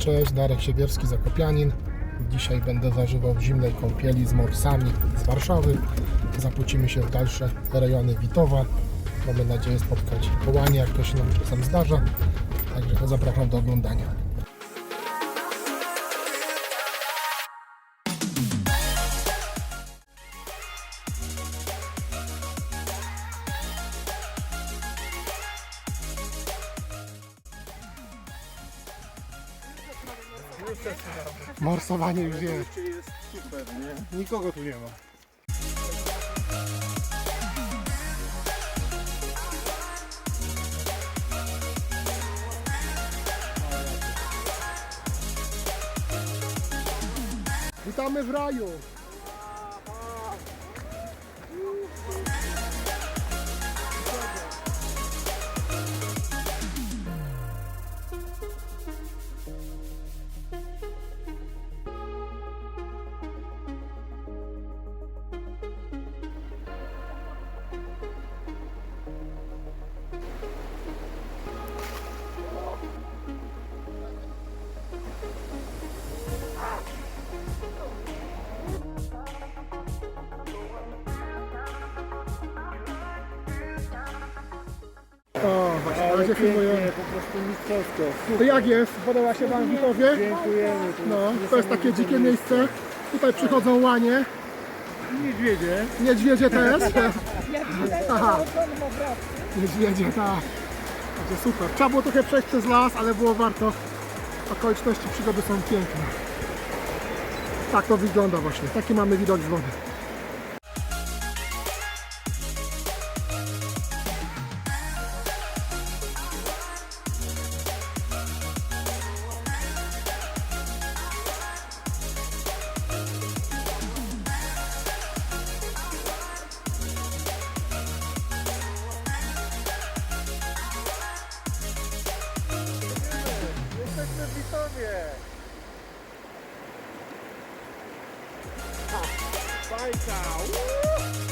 Cześć, Darek Siewierski, Zakopianin. Dzisiaj będę zażywał zimnej kąpieli z morsami z Warszawy. Zapłucimy się w dalsze rejony Witowa. Mamy nadzieję spotkać kołanie, jak to się nam czasem zdarza. Także zapraszam do oglądania. Morsowanie już jest. super, nie? Nikogo tu nie ma. Witamy w raju. Właśnie, na razie filmują. po prostu mistrzowsko. To jak jest? Podoba się Wam Witowie? Dziękujemy. No, to jest takie dzikie miejsce. Tutaj przychodzą łanie, Niedźwiedzie. niedźwiedzie też. Aha. Niedźwiedzie, tak. Także super. Trzeba było trochę przejść przez las, ale było warto. Okoliczności przygody są piękne. Tak to wygląda właśnie. Taki mamy widok z wody. Jesteśmy w Witowie. Bajka. Uuu.